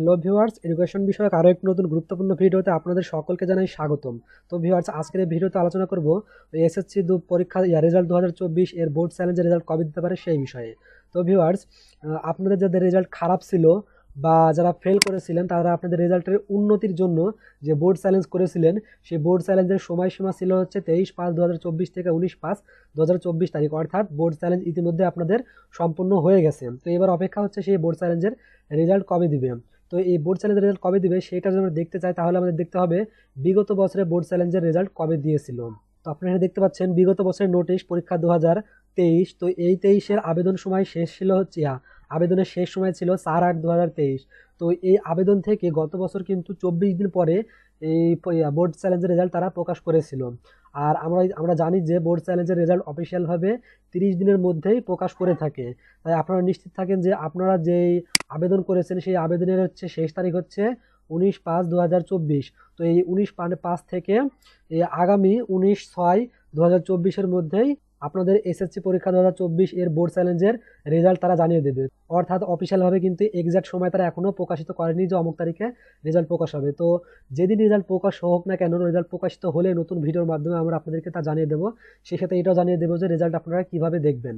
Hello viewers education বিষয়ক আরও একটি নতুন গুরুত্বপূর্ণ ভিডিওতে আপনাদের সকলকে জানাই স্বাগতম। তো ভিউয়ার্স আজকের এই ভিডিওতে আলোচনা করব এসএসসি দু পরীক্ষা রেজাল্ট দু হাজার চব্বিশ এর বোর্ড চ্যালেঞ্জের রেজাল্ট কবে দিতে পারে সেই বিষয়ে। তো ভিউয়ার্স আপনাদের যাদের রেজাল্ট খারাপ ছিল বা যারা ফেল করেছিলেন, তারা আপনাদের রেজাল্টের উন্নতির জন্য যে বোর্ড চ্যালেঞ্জ করেছিলেন, সেই বোর্ড চ্যালেঞ্জের সময়সীমা ছিল হচ্ছে তেইশ পাঁচ দু থেকে উনিশ পাঁচ দু তারিখ। অর্থাৎ বোর্ড চ্যালেঞ্জ ইতিমধ্যে আপনাদের সম্পূর্ণ হয়ে গেছে। তো, এবার অপেক্ষা হচ্ছে সেই বোর্ড চ্যালেঞ্জের রেজাল্ট কবে দিবে। তো এই বোর্ড চ্যালেঞ্জের রেজাল্ট কবে দিবে সেটা যদি আমরা দেখতে চাই, তাহলে আমাদের দেখতে হবে বিগত বছরে বোর্ড চ্যালেঞ্জের রেজাল্ট কবে দিয়েছিল। তো আপনারা দেখতে পাচ্ছেন বিগত বছরের নোটিশ পরীক্ষা দু তেইশ, তো এই তেইশের আবেদন সময় শেষ ছিল হচ্ছে আবেদনের শেষ সময় ছিল চার আট দু তো এই আবেদন থেকে গত বছর কিন্তু চব্বিশ দিন পরে এই বোর্ড চ্যালেঞ্জের রেজাল্ট তারা প্রকাশ করেছিল। আর আমরা আমরা জানি যে বোর্ড চ্যালেঞ্জের রেজাল্ট অফিসিয়ালভাবে তিরিশ দিনের মধ্যেই প্রকাশ করে থাকে। তাই আপনারা নিশ্চিত থাকেন যে আপনারা যেই আবেদন করেছেন, সেই আবেদনের হচ্ছে শেষ তারিখ হচ্ছে উনিশ পাঁচ দু তো এই উনিশ পাঁচ থেকে আগামী উনিশ ছয় দু মধ্যেই আপনাদের এসএসসি পরীক্ষা দু হাজার চব্বিশ এর বোর্ড চ্যালেঞ্জের রেজাল্ট তারা জানিয়ে দেবে। অর্থাৎ অফিসিয়ালভাবে কিন্তু এক্সাক্ট সময় তারা এখনও প্রকাশিত করেনি যে অমুক তারিখে রেজাল্ট প্রকাশ হবে। তো যেদিন রেজাল্ট প্রকাশ হোক না কেন, রেজাল্ট প্রকাশিত হলে নতুন ভিডিওর মাধ্যমে আমরা আপনাদেরকে তা জানিয়ে দেবো। সেক্ষেত্রে এটাও জানিয়ে দেবো যে রেজাল্ট আপনারা কীভাবে দেখবেন।